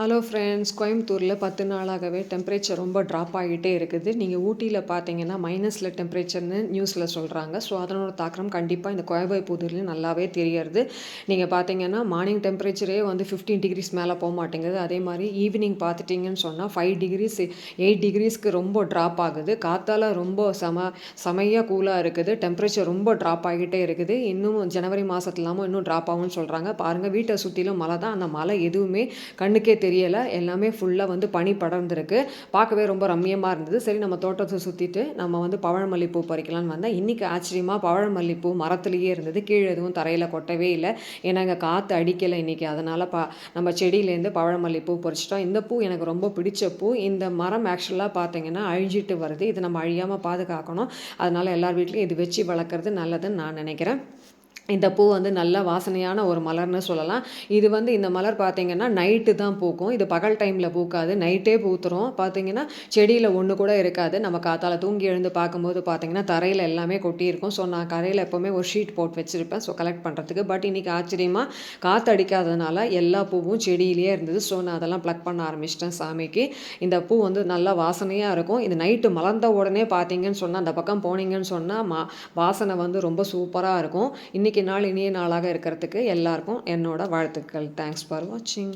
Hello friends கோயம்புத்தூரில் பத்து நாளாகவே டெம்பரேச்சர் ரொம்ப ட்ராப் ஆகிட்டே இருக்குது. நீங்கள் ஊட்டியில் பார்த்தீங்கன்னா மைனஸில் டெம்பரேச்சர்னு நியூஸில் சொல்கிறாங்க ஸோ அதனோட தாக்கம் கண்டிப்பாக இந்த கோயம்புத்தூர்லேயும் நல்லாவே தெரியறது நீங்கள் பார்த்தீங்கன்னா மார்னிங் டெம்பரேச்சரே வந்து ஃபிஃப்டீன் டிகிரிஸ் மேலே போக மாட்டேங்குது. அதே மாதிரி ஈவினிங் பார்த்துட்டிங்கன்னு சொன்னால் ஃபைவ் டிகிரிஸ் எயிட் டிகிரிஸ்க்கு ரொம்ப ட்ராப் ஆகுது. காற்றால் ரொம்ப செம செமையாக கூலாக இருக்குது. டெம்பரேச்சர் ரொம்ப ட்ராப் ஆகிட்டே இருக்குது. இன்னும் ஜனவரி மாதத்துலாமல் இன்னும் ட்ராப் ஆகும்னு சொல்கிறாங்க பாருங்கள் வீட்டை சுற்றிலும் மழை தான் அந்த மழை எதுவுமே கண்ணுக்கே தெரியும் தெரியலை. எல்லாமே ஃபுல்லாக வந்து பனி படர்ந்துருக்கு. பார்க்கவே ரொம்ப ரம்மியமாக இருந்தது. சரி நம்ம தோட்டத்தை சுற்றிட்டு நம்ம வந்து பவழமல்லிப்பூ பறிக்கலான்னு வந்தால் இன்றைக்கி ஆச்சரியமாக பவழமல்லிப்பூ மரத்துலேயே இருந்தது. கீழே எதுவும் தரையில் கொட்டவே இல்லை. ஏன்னா இங்கே காற்று அடிக்கலை இன்றைக்கி அதனால் பா நம்ம செடியிலேருந்து பவழமல்லிப்பூ பறிச்சிட்டோம். இந்த பூ எனக்கு ரொம்ப பிடிச்ச பூ. இந்த மரம் ஆக்சுவலாக பார்த்தீங்கன்னா அழிஞ்சிட்டு வருது. இது நம்ம அழியாமல் பாதுகாக்கணும். அதனால் எல்லார் வீட்லேயும் இது வச்சு வளர்க்குறது நல்லதுன்னு நான் நினைக்கிறேன். இந்த பூ வந்து நல்ல வாசனையான ஒரு மலர்னு சொல்லலாம். இது வந்து இந்த மலர் பார்த்திங்கன்னா நைட்டு தான் பூக்கும். இது பகல் டைமில் பூக்காது. நைட்டே பூத்துரும். பார்த்திங்கன்னா செடியில் ஒன்று கூட இருக்காது. நம்ம காத்தால் தூங்கி எழுந்து பார்க்கும்போது பார்த்திங்கன்னா தரையில் எல்லாமே கொட்டியிருக்கும். ஸோ நான் கரையில் எப்போவுமே ஒரு ஷீட் போட்டு வச்சுருப்பேன். ஸோ கலெக்ட் பண்ணுறதுக்கு பட் இன்றைக்கி ஆச்சரியமாக காற்று அடிக்காததுனால எல்லா பூவும் செடியிலேயே இருந்தது. ஸோ நான் அதெல்லாம் ப்ளக் பண்ண ஆரம்பிச்சிட்டேன் சாமிக்கு. இந்த பூ வந்து நல்லா வாசனையாக இருக்கும். இது நைட்டு மலர்ந்த உடனே பார்த்தீங்கன்னு சொன்னால் அந்த பக்கம் போனீங்கன்னு சொன்னால் மா வாசனை வந்து ரொம்ப சூப்பராக இருக்கும். இன்றைக்கி நாள் இனிய நாளாக இருக்கிறதுக்கு எல்லாருக்கும் என்னோட வாழ்த்துக்கள். தேங்க்ஸ் ஃபார் வாட்சிங்